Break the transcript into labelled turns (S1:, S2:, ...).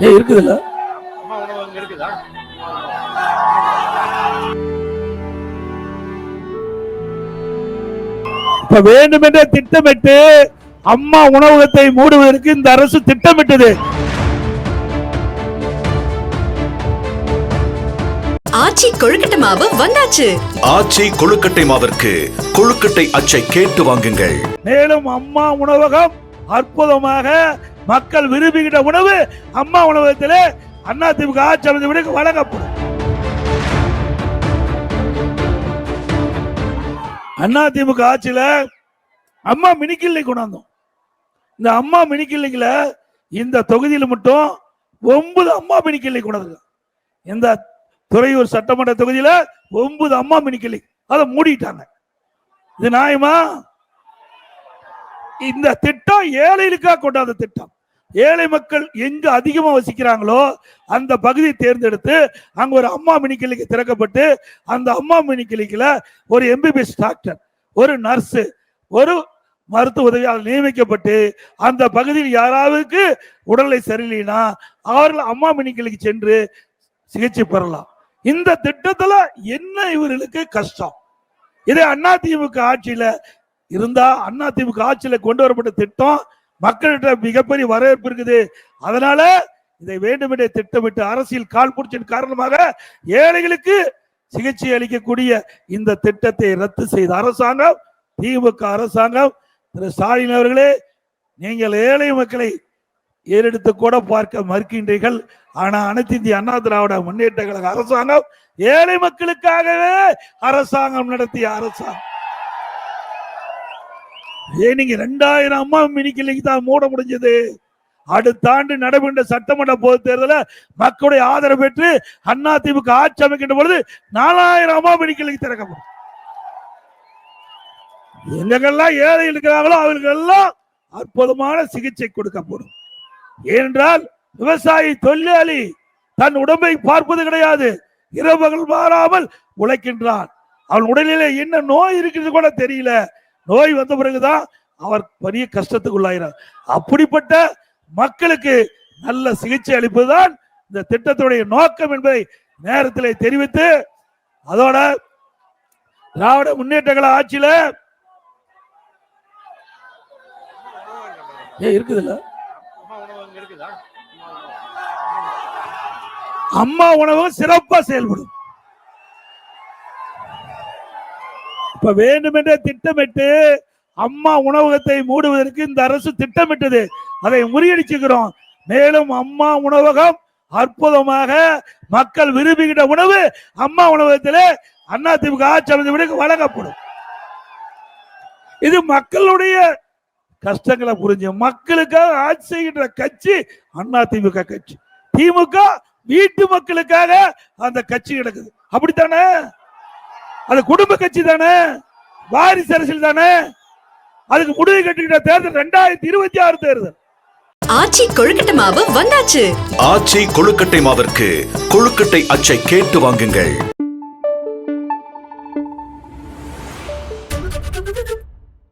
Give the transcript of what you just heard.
S1: ஏ இருக்குதுல்ல?
S2: அம்மா உணவு அங்க இருக்குதா
S1: இப்ப வேண்டுமென்றே திட்டமிட்டு அம்மா உணவகத்தை மூடுவதற்கு இந்த அரசு திட்டமிட்டது.
S3: ஆச்சி கொழுக்கட்டை மாவு வந்தாச்சு.
S4: ஆச்சி கொழுக்கட்டை மாவிற்கு கொழுக்கட்டை அச்சை கேட்டு வாங்குங்கள்.
S1: மேலும் அம்மா உணவகம் அற்புதமாக மக்கள் விரும்புகின்ற உணவு அம்மா உணவகத்திலே அண்ணா திமுக ஆட்சி அமைந்தவர்களுக்கு வழங்கப்படும். அண்ணா திமுக ஆட்சியில அம்மா மினிக்கிள்ளை கொண்டாந்தோம். இந்த அம்மா மினிக்கிள்ளைங்கள இந்த தொகுதியில் மட்டும் ஒன்பது அம்மா மினிக்கிள்ளை கொண்டாந்துருக்காங்க. இந்த துறையூர் சட்டமன்ற தொகுதியில ஒன்பது அம்மா மினிக்கிள்ளை அதை மூடிட்டாங்க. இது நியாயமா? இந்த திட்டம் ஏழைகளுக்காக கொண்டாந்த திட்டம். ஏழை மக்கள் எங்க அதிகமாக வசிக்கிறாங்களோ அந்த பகுதியை தேர்ந்தெடுத்து அங்கே ஒரு அம்மா மினி கிளினிக் திறக்கப்பட்டு அந்த அம்மா மினி ஒரு எம்பிபிஎஸ் டாக்டர் ஒரு நர்ஸு ஒரு மருத்துவ உதவியாளர் நியமிக்கப்பட்டு அந்த பகுதியில் யாராவது உடலை சரியில்லைனா அவர்கள் அம்மா மினி சென்று சிகிச்சை பெறலாம். இந்த திட்டத்துல என்ன இவர்களுக்கு கஷ்டம்? இதே அதிமுக ஆட்சியில இருந்தா அதிமுக ஆட்சியில கொண்டு வரப்பட்ட திட்டம் மக்கள்கிட்ட மிகப்பெரிய வரவேற்பு இருக்குது. அதனால இதை வேண்டுமென்றே திட்டமிட்டு அரசியல் கால் புடிச்சின் காரணமாக ஏழைகளுக்கு சிகிச்சை அளிக்கக்கூடிய இந்த திட்டத்தை ரத்து செய்த அரசாங்கம் திமுக அரசாங்கம் திரு ஸ்டாலின் அவர்களே நீங்கள் ஏழை மக்களை ஏறெடுத்து கூட பார்க்க மறுக்கின்றீர்கள். ஆனால் அனைத்து இந்திய அண்ணா திராவிட முன்னேற்ற கழக அரசாங்கம் ஏழை மக்களுக்காகவே அரசாங்கம் நடத்திய அரசாங்கம். ஏன் நீங்க ரெண்டாயிரம் அம்மா மினிக்கிளைக்கு தான் மூட முடிஞ்சது. அடுத்த ஆண்டு நடைபெற்ற சட்டமன்ற பொது தேர்தலில் மக்களுடைய ஆதரவு பெற்று அண்ணா திமுக ஆட்சி அமைக்கின்ற பொழுது நாலாயிரம் அம்மா மினிக்கிளைக்கு திறக்கப்படும் எங்கெல்லாம் ஏழை இருக்கிறாங்களோ அவர்களுக்கெல்லாம் அற்புதமான சிகிச்சை கொடுக்கப்படும் ஏனென்றால் விவசாயி தொழிலாளி தன் உடம்பை பார்ப்பது கிடையாது. இரவுகள் மாறாமல் உழைக்கின்றான். அவன் உடலிலே என்ன நோய் இருக்கிறது கூட தெரியல. நோய் வந்த பிறகுதான் அவர் பெரிய கஷ்டத்துக்கு உள்ளாகிறார் அப்படிப்பட்ட மக்களுக்கு நல்ல சிகிச்சை அளிப்பதுதான் இந்த திட்டத்துடைய நோக்கம் என்பதை நேரத்தில் தெரிவித்து அதோட திராவிட முன்னேற்ற ஆட்சியில ஏ இருக்குதுல்ல?
S2: அம்மா உணவு
S1: சிறப்பா செயல்படும். இப்ப வேண்டுமென்றே திட்டமிட்டு அம்மா உணவகத்தை மூடுவதற்கு இந்த அரசு திட்டமிட்டது. அதை முறியடிச்சுக்கிறோம். மேலும் அம்மா உணவகம் அற்புதமாக மக்கள் விரும்புகின்ற உணவு அம்மா உணவகத்தில் அண்ணா திமுக ஆட்சி வழங்கப்படும். இது மக்களுடைய கஷ்டங்களை புரிஞ்சு மக்களுக்காக ஆட்சி செய்கின்ற கட்சி அண்ணா திமுக கட்சி. திமுக வீட்டு மக்களுக்காக அந்த கட்சி கிடக்குது அப்படித்தானே? அது குடும்ப கட்சி தானே? வாரிசு அரசியல் தானே? அதுக்கு முடிவு கட்டிக்கிட்ட தேர்தல் ரெண்டாயிரத்தி இருபத்தி ஆறு தேர்தல்.
S3: ஆச்சி கொழுக்கட்டை மாவு வந்தாச்சு.
S4: ஆச்சி கொழுக்கட்டை மாவிற்கு கொழுக்கட்டை அச்சை கேட்டு வாங்குங்கள்.